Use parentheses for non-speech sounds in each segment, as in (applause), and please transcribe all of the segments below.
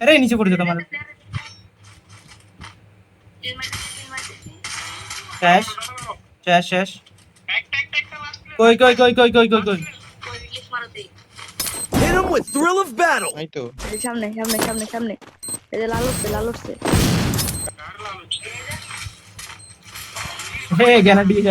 আরে নিচে পড়ে যেত আমার শেষ শেষ শেষ। কই কই কই কই কই কই কই? Hit him with thrill of battle. এই তো। সামনে সামনে সামনে সামনে। এই যে লাল উঠছে লাল উঠছে হে জ্ঞান দিয়ে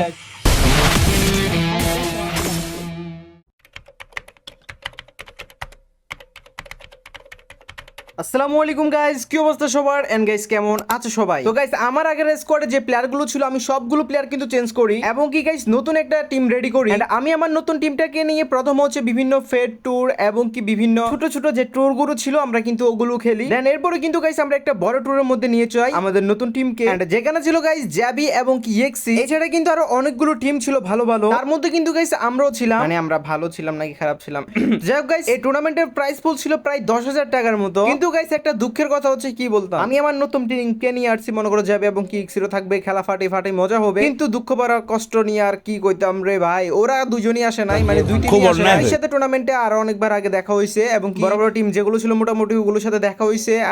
আসসালামু আলাইকুম গাইস কি অবস্থা সবার? এন্ড গাইস কেমন? আছো সবাই? তো গাইস আমার আগের স্কোয়াডে যে প্লেয়ারগুলো ছিল, আমি সবগুলো প্লেয়ার কিন্তু চেঞ্জ করি। এবং কি গাইস নতুন একটা টিম রেডি করি। আমি আমার নতুন টিমটাকে নিয়ে প্রথম হচ্ছে বিভিন্ন ফেড ট্যুর এবং কি বিভিন্ন ছোট ছোট যে ট্যুরগুলো ছিল, আমরা কিন্তু ওগুলো খেলি। দেন এরপরে কিন্তু গাইস আমরা একটা বড় ট্যুরের মধ্যে নিয়ে যাই আমাদের নতুন টিমকে And যেখানে ছিল গাইস জ্যাবি এবং কি এক্সি এছাড়া কিন্তু আরও অনেকগুলো টিম ছিল ভালো ভালো। তার মধ্যে কিন্তু গাইস আমরাও ছিলাম। মানে আমরা ভালো ছিলাম, নাকি খারাপ ছিলাম। (clears throat) যাই হোক গাইস এই টুর্নামেন্টের প্রাইস পুল ছিল প্রায় দশ হাজার টাকার মতো। কিন্তু গাইস একটা দুঃখের কথা হচ্ছে কি বলতাম? আমি আমার নতুন টিমকে নিয়ে আসছি মনে করো যাবে এবং কি ইক্সিরও থাকবে খেলা ফাটে ফাটে মজা হবে। কিন্তু দুঃখ কষ্ট নিয়ে আর কি কইতাম রে ভাই? ওরা দুজনই আসে নাই মানে দুই টিমই আসে নাই। সাথে টুর্নামেন্টে আরও অনেকবার আগে দেখা হয়েছে এবং বড় বড় টিম যেগুলো ছিল মোটামুটি ওগুলোর সাথে দেখা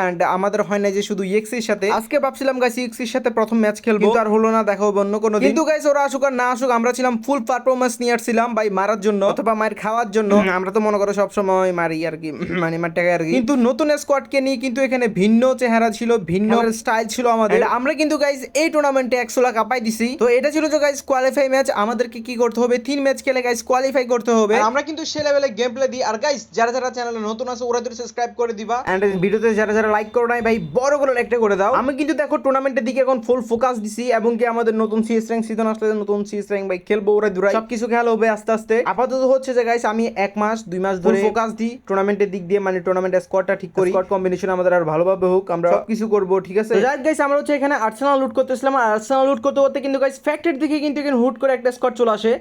এন্ড আমাদের হয় না যে শুধু ইএক্সির সাথে। আজকে ভাবছিলাম গাইস ইএক্সির সাথে প্রথম ম্যাচ খেলব। আর হলো না দেখা হবে অন্য কোনো দিন। কিন্তু গাইস ওরা আসুক আর না আসুক আমরা ছিলাম ফুল পারফরমেন্স নিয়ে আসছিলাম ভাই মারার জন্য। অথবা মায়ের খাওয়ার জন্য। আমরা তো মনে করো সব সময় মারি আর কি মানে মার টাকা আর কি। কিন্তু নতুন স্কোয়াডকে নিয়ে কিন্তু এখানে ভিন্ন চেহারা ছিল ভিন্ন স্টাইল ছিল আমাদের। আমরা কিন্তু গাইস এই টুর্নামেন্টে একশো লাখ আপাই দিছি। তো এটা ছিল যে গাইস কোয়ালিফাই ম্যাচ আমাদেরকে কি করতে হবে? তিন ম্যাচ খেলে গাইস কোয়ালিফাই করতে হবে। আমরা কিন্তু সে লেভেলে গেম প্লে দিই। আর গাইস যারা যারা চ্যানেলে নতুন আছে ওরা যদি সাবস্ক্রাইব করে দিবা। এন্ড ভিডিওতে যারা যারা লাইক করো নাই ভাই বড় করে লাইকটা করে দাও। আমি কিন্তু দেখো টুর্নামেন্টের দিকে এখন ফুল ফোকাস দিছি এবং কি আমাদের নতুন সিএস র্যাঙ্ক সিজন আসলে নতুন সিএস র্যাঙ্ক ভাই খেলব ওরা দুরাই। সবকিছু খেলা হবে আস্তে আস্তে। আপাতত হচ্ছে যে গাইস আমি এক মাস দুই মাস ধরে ফোকাস দিই। টুর্নামেন্টের দিক দিয়ে মানে টুর্নামেন্টের স্কোয়াডটা ঠিক করি। স্কোয়াড কম্বিনেশন আমাদের আর ভালোভাবে হোক আমরা সবকিছু করব ঠিক আছে? যাই গাইস আমরা হচ্ছে এখানে আর্সেনাল লুট করতেছিলাম আর আর্সেনাল লুট করতে করতে কিন্তু গাইস ফ্যাক্টরির দিকে কিন্তু এখানে হুট করে একটা স্কোয়াড চলে আসে।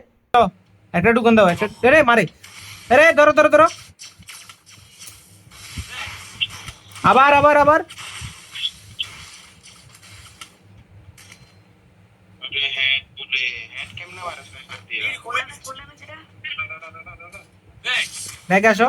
একটা টুকন দাও একটা আরে মারে। আরে ধরো ধরো ধরো। আবার আবার আবার। দেখে আসো।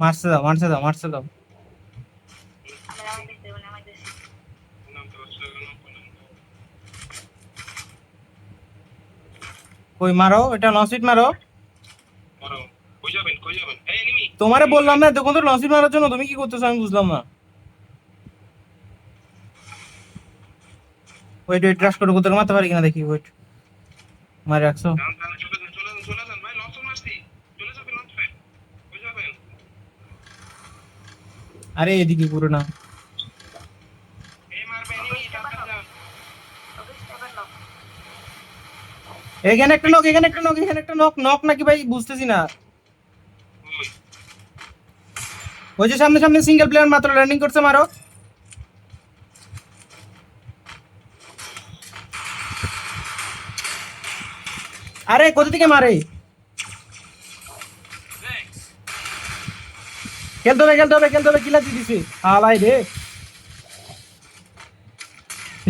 মারছে দাও মারছে দাও মারছে দাও। কই, মারো, এটা লসিট মারো। তোমারে বললাম না দেখুন তো লসিট মারার জন্য, তুমি কি করতেছো আমি বুঝলাম না। ওয়েট ওয়েট রাশ করে কোথাও মারতে পারি কিনা দেখি ওয়েট মারে রাখছো। আরে এদিকে পুরো না। এখানে একটা নক এখানে একটা নক এখানে একটা নক নক নাকি ভাই? বুঝতেছি না। ওই যে সামনে সামনে সিঙ্গেল প্লেয়ার মাত্র রানিং করছে মারো। আরে, কোথা থেকে মারে? খেলতে হবে খেলতে হবে খেলতে হবে, কিলা দিতেছি হালাই রে।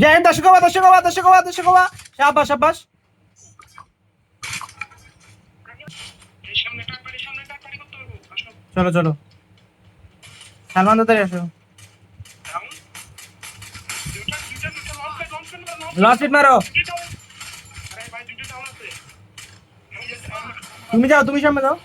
যাই দর্শক হবা দর্শক হবা দর্শক হবা দর্শক হবা সাবাস সাবাস চলো চলো। সালমান দাদারি আসো। লস হিট মারো। তুমি যাও, তুমি সামনে যাও।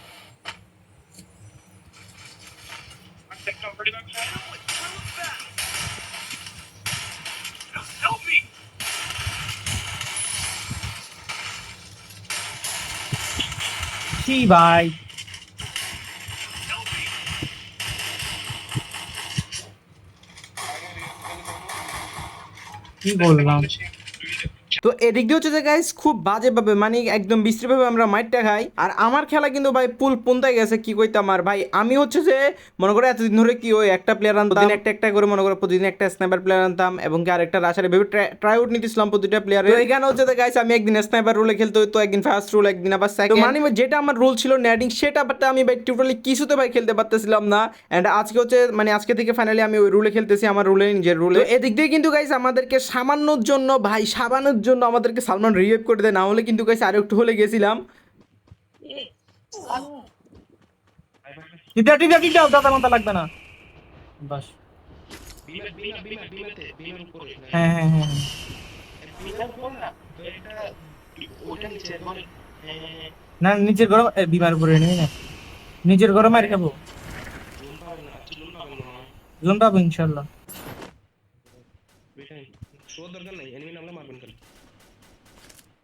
কি ভাই কি বললাম তো এদিক দিয়ে হচ্ছে যে গাইস খুব বাজে ভাবে মানে একদম বিশ্রীভাবে আমরা মাইটটা খাই। আর আমার খেলা কিন্তু ভাই পুল পন্তায় গেছে কি কইতাম আর। ভাই আমি হচ্ছে যে মনে করো এতদিন ধরে কি ওই একটা প্লেয়ার আনতাম একটা একটা করে মনে করো প্রতিদিন একটা স্নাইপার প্লেয়ার আনতাম এবং কি আরেকটা রাশারে ভেবে ট্রাই আউট নিতেছিলাম প্রতিটা প্লেয়ারে এখানে হচ্ছে যে গাইস আমি একদিন স্নাইপার রোলে খেলতে হতো একদিন ফার্স্ট রোল একদিন আবার সেকেন্ড মানে যেটা আমার রোল ছিল ন্যাডিং সেটা বাট আমি ভাই টোটালি কিছুতে ভাই খেলতে পারতেছিলাম না। এন্ড আজকে হচ্ছে মানে আজকে থেকে ফাইনালি আমি ওই রুলে খেলতেছি আমার রুলে নিজের রুলে এদিক দিয়ে কিন্তু গাইস আমাদেরকে সামান্যর জন্য ভাই সাবানোর জন্য আমাদেরকে সালমান রিভাইভ করে দেয় না হলে কিন্তু গাইস আরও একটু হলে গেছিলাম। টিপটা টিপটা টিপটা দাদা মাথা লাগবে না। বাস। হ্যাঁ হ্যাঁ হ্যাঁ না নিচের গরম এ, বিমার উপরে নিবি না। নিজের গরম মারি খাব। জোন পাবো ইনশাল্লাহ। শো দরকার নাই এনিমি নামলে মারবেন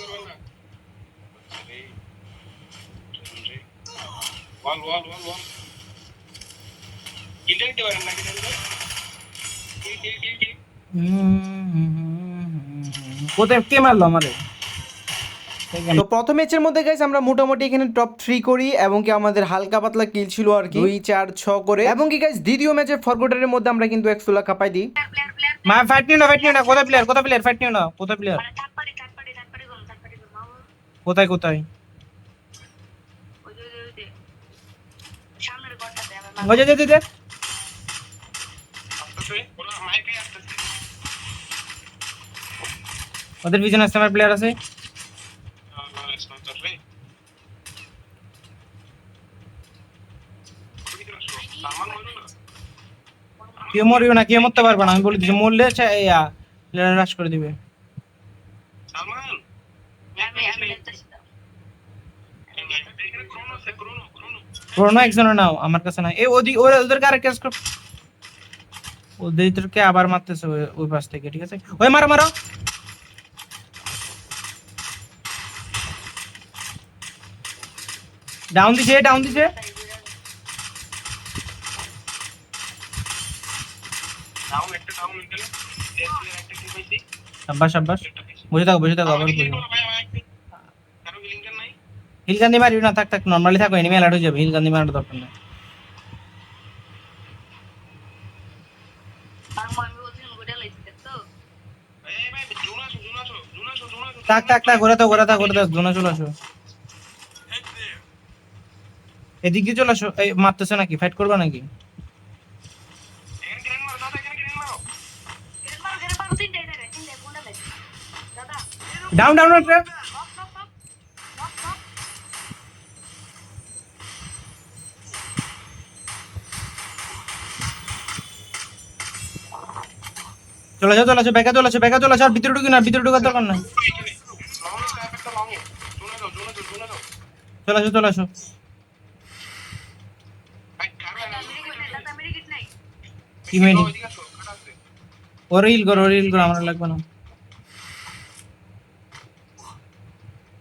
করবে না। আরে চলুন রে। ওয়াল ওয়াল ওয়াল ওয়াল কিলটা দিতে পারেন নাকি তাহলে কিল কিল কিল। কিল কোথায় কে মারলো আমারে তো প্রথম ম্যাচের মধ্যে গাইস আমরা মোটামুটি এখানে টপ থ্রি করি এবং কি আমাদের হালকা পাতলা কিল ছিল আর কি। দুই চার ছ করে। এবং কি গাইস দ্বিতীয় ম্যাচের ফরগোটারের মধ্যে আমরা কিন্তু এক ষোলা কাপাই দিই। মা ফাইট নিও না ফাইট নিও না। কোথায় প্লেয়ার কোথায় প্লেয়ার ফাইট নিও না। কোথায় প্লেয়ার কোথায় কোথায়? ওই যে দে দে দে আসতেছে ওরা মাইকে আসতেছে ওদের পিছনে আমার প্লেয়ার আছে। স্নাইপার কেউ মরিও না, কেউ মরতে পারবে না, আমি বলে দিচ্ছি, মরলে করে দিবে। ক্রোনো একজনের নাও আমার কাছে না এই ওদিক ওরা আবার মারতেছে ওই পাশ থেকে, ঠিক আছে? ওই, মারো মারো। ডাউন দিছে ডাউন দিছে। সাব্বাস সাব্বাস। বসে থাকো বসে থাকো আবার হিল গান্ধি মারিও না থাক থাক নর্মালি থাকো এনিমি অ্যালার্ট হয়ে যাবে হিল গান্ধি মারার দরকার নেই। থাক থাক থাক ঘোরা থাক ঘোরা থাক ঘোরা থাক জোনে চলে আসো। এদিক দিয়ে চলে আসো। এই মারতেছে নাকি? ফাইট করবে নাকি? ডাউন ডাউন একটা চলে যাও, চলে আসো বেকা চলে আসো, বেকা চলে আসো। আর ভিতরে ঢুকি না ভিতরে ঢুকার দরকার নাই। চলে আসো চলে আসো ভাই কারও আছে। ওর হিল করো ওর হিল করো আমার লাগবে না।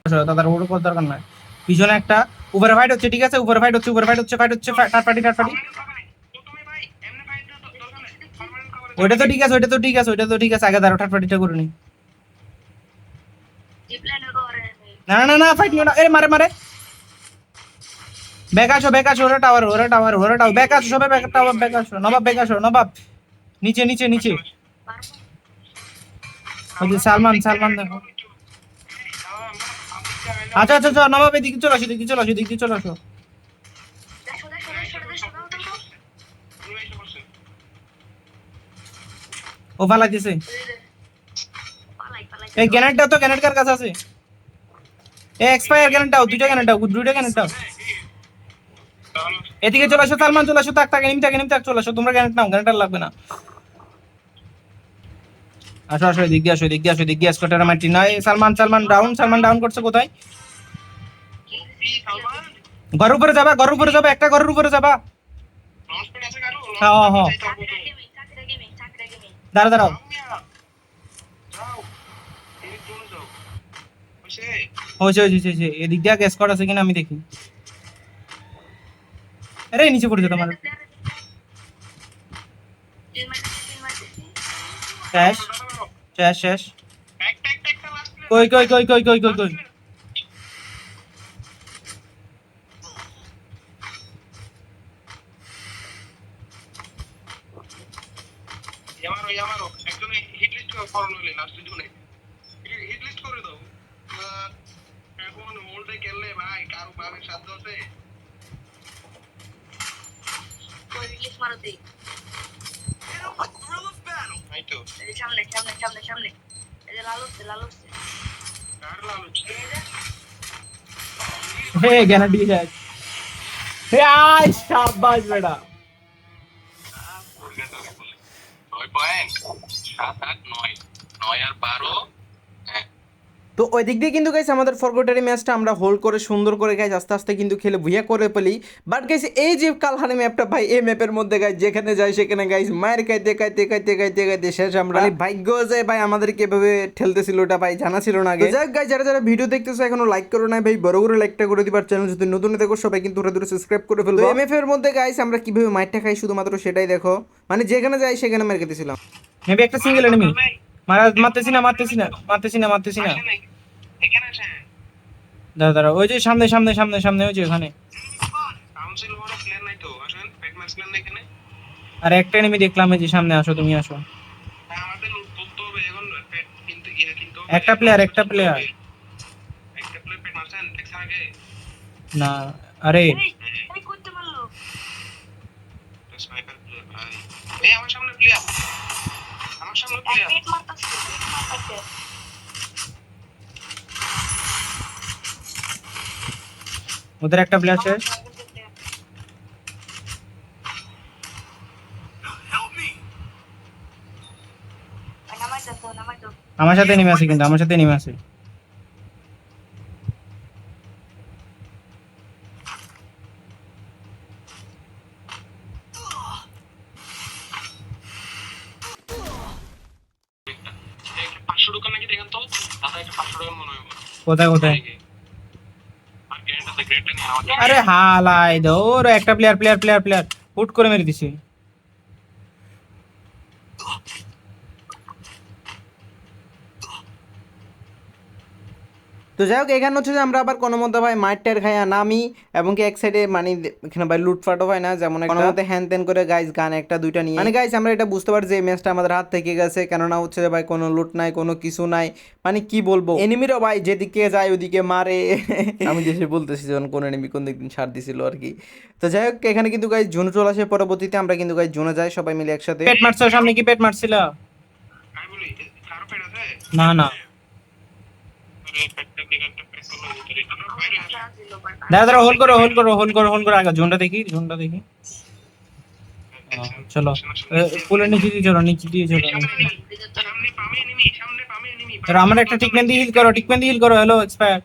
আসো, তাদের ওর করার দরকার নাই। পিছনে একটা উপরে ফাইট হচ্ছে ঠিক আছে? উপরে ফাইট হচ্ছে উপরে ফাইট হচ্ছে ফাইট হচ্ছে থার্ড পার্টি থার্ড পার্টি ওইটা তো ঠিক আছে ওইটা তো ঠিক আছে ওইটা তো ঠিক আছে। আগে দাঁড়ো থার্ড পার্টিটা করে নি। না না না ফাইট নিও না। এ মারে মারে। ব্যাক আসো ব্যাক ওরা টাওয়ার ওরা টাওয়ার ওরা টাওয়ার ব্যাক আসো সবাই ব্যাক টাওয়ার আসো নবাব আসো নবাব। নিচে নিচে নিচে। ওই যে সালমান সালমান দেখো। আচ্ছা আচ্ছা আচ্ছা নবাব, এদিকে চলে আসো, এদিকে চলে আসো, এদিকে চলে আসো। ও পালাই দিছে এই গ্যানেট দাও তো গ্যানেট কার কাছে আছে? এই এক্সপায়ার গ্যানেট দাও, দুইটা গ্যানেট দাও, দুইটা গ্যানেট দাও। তাহলে এদিকে চলে আসো সালমান চলে আসো তাক তাক এনিমি তাক এনিমি তাক চলে আসো তোমরা গ্যানেট নাও গ্যানেট লাগবে না। আসো আসো এদিক আসো এদিক আসো এদিক আসো টেরা মাটি নয়। সালমান সালমান ডাউন সালমান ডাউন করছে কোথায়? ঘরের উপরে যাবা ঘরের উপরে যাবা একটা ঘরের উপরে যাবা। হ্যাঁ, হ্যাঁ, হ্যাঁ। দাঁড়া দাঁড়াও। যাও হইছে হয়েছে হয়েছে হয়েছে, এদিক দিয়ে গ্যাস করা আছে কিনা আমি দেখি। আরে, নিচে পড়েছে তোমার। শেষ শেষ শেষ কই কই কই কই কই কই কই? হিট লিস্ট নইলে লাস্টের জন্য হিট লিস্ট করে দাও। এখন মোল্ডে খেললে ভাই কারও পাবে সাধ্য আছে কই রিলিজ মারো দেই এই তো এই যে সামনে সামনে সামনে সামনে। এই যে লাল উঠছে লাল যে। হে দিয়ে যায় হে আয় শাবাশ বেটা। ছয় পয়েন্ট সাত আট নয় নয় আর বারো। তো ওই দিক দিয়ে কিন্তু গাইছে আমাদের ফরগোটারি ম্যাচটা আমরা হোল্ড করে সুন্দর করে গাইজ আস্তে আস্তে কিন্তু খেলে ভুইয়া করে পেলি বাট গাইছে এই যে কালহারি ম্যাপটা ভাই এই ম্যাপের মধ্যে গাইজ যেখানে যাই সেখানে গাইজ মায়ের খাইতে খাইতে খাইতে খাইতে খাইতে শেষ আমরা। মানে ভাগ্য যে ভাই আমাদেরকে এভাবে ঠেলতেছিল ওটা ভাই জানা ছিল না আগে। যাক গাইজ যারা যারা ভিডিও দেখতেছো এখনও লাইক করো না ভাই বড় করে লাইকটা করে দিবার চ্যানেল যদি নতুন দেখো সবাই কিন্তু ওরা দূরে সাবস্ক্রাইব করে ফেলব। এমএফ এর মধ্যে গাইছে আমরা কীভাবে মাইরটা খাই শুধুমাত্র সেটাই দেখো। মানে যেখানে যাই সেখানে মেরে খেতেছিলাম। মেবি একটা সিঙ্গেল এনিমি মারা মারতেছি না মারতেছি না মারতেছি না মারতেছি না। দাঁড়া দাঁড়া ওই যে সামনে সামনে সামনে সামনে ওই যে ওখানে। প্লেয়ার প্লেয়ার আর একটা এনিমি দেখলাম যে সামনে আসো তুমি আসো। একটা player, একটা প্লেয়ার না আরে এই এই করতে পারল স্নাইপার প্লেয়ার ভাই এই আমার সামনে প্লেয়ার আমার সামনে এক প্লেয়ার ওদের একটা প্লেয়ার দাও আমার সাথে নেমে আছে কিন্তু আমার সাথে নেমে আছে নাকি দেখেন তো দাদা একটা পাঁচশো টাকা মনে কোথায় কোথায়? আরে হালাই দৌড় একটা প্লেয়ার প্লেয়ার প্লেয়ার প্লেয়ার হুট করে মেরে দিছি। তো যাই হোক এখানে হচ্ছে যে আমরা আবার কোনো মধ্যে ভাই মাইট মাইটার খাইয়া নামি এবং কি এক সাইডে মানে এখানে ভাই লুটফাটও হয় না যেমন কোনো মধ্যে হ্যান ত্যান করে গাইস গান একটা দুইটা নিয়ে মানে গাইজ আমরা এটা বুঝতে পারছি এই ম্যাচটা আমাদের হাত থেকে গেছে কেননা হচ্ছে যে ভাই কোনো লুট নাই কোনো কিছু নাই। মানে কি বলব? এনিমিরও ভাই যেদিকে যায় ওদিকে মারে। আমি দেশে বলতেছি যখন কোন এনিমি কোন দিন ছাড় দিছিল আর কি। তো যাই হোক এখানে কিন্তু গাইস জুন চলে আসে পরবর্তীতে আমরা কিন্তু গাইস জোনে যাই সবাই মিলে একসাথে। পেট মারছো সামনে কি পেট মারছিল? আমি বলি কারও পেট আছে? না না। দাদা দাদা হোল্ড করো হোল্ড করো হোল্ড করো হোল্ড করো। আগে জোনটা দেখি জোনটা দেখি। চলো। পুলের নিচে দিয়ে চলো নিচে দিয়ে চলো। চলো আমার একটা ট্রিটমেন্ট দিয়ে হিল করো ট্রিটমেন্ট দিয়ে হিল করো। হ্যালো এক্সপায়ার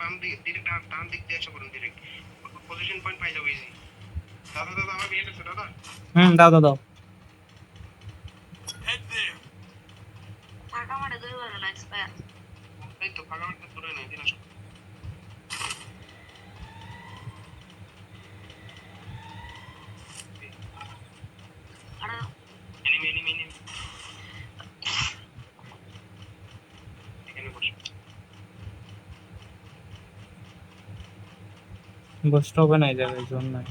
বাম দিক ডিরেক্ট ডান ডান দিক দিয়ে এসে করুন ডিরেক্ট পজিশন পয়েন্ট পাই যাব ইজি দাদা দাদা আমার বিয়ে আছে দাদা হুম দাও দাও দাও টাকা মারে দুই বার না এক্সপায়ার এই তো ফাঁকা মাঠটা দূরে নেই দিন আসো আর এনিমি এনিমি এনিমি এখানে বসো বসতে হবে না এই জায়গায় জোন নাই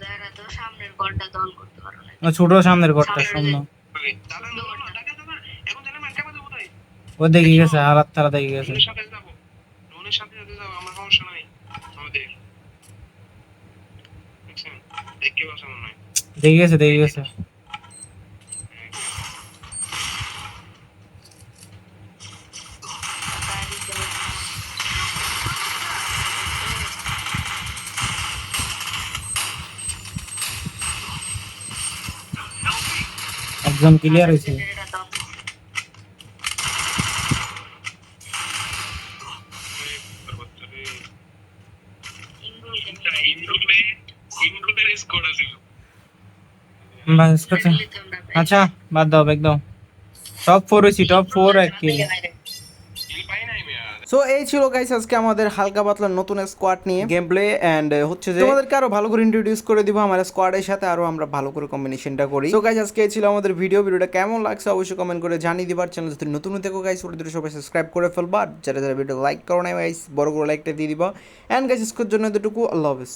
জায়গা তো সামনের গড়টা দল করতে পারো না। ও ছোট সামনের ঘরটা শূন্য। ও দেখি গেছে আর তারা দেখি গেছে। দেখি। গেছে দেখি ড্রোনের একদম ক্লিয়ার হয়েছে ইমরুলে ইমরুলের স্কোর আছে বাস করছে আচ্ছা বাদ দাও ব্যাগ দাও টপ সো এই ছিল গাইস আজকে আমাদের হালকা পাতলা নতুন স্কোয়াড নিয়ে। গেম প্লে এন্ড হচ্ছে যে তোমাদেরকে আরও ভালো করে ইন্ট্রোডিউস করে দিব আমার স্কোয়াডের সাথে আরও আমরা ভালো করে কম্বিনেশনটা করি। সো গাইস আজকে এই ছিল আমাদের ভিডিও ভিডিওটা কেমন লাগছে অবশ্যই কমেন্ট করে জানিয়ে দিবার চ্যানেল যদি নতুন দেখো গাইস ওটা দুটো সবাই সাবস্ক্রাইব করে ফেলবা। আর যারা যারা ভিডিও লাইক করো না গাইস বড় করে লাইকটা দিয়ে দিবা। এন্ড গাইস স্কোর জন্য এতটুকু। আল্লাহ হাফেজ।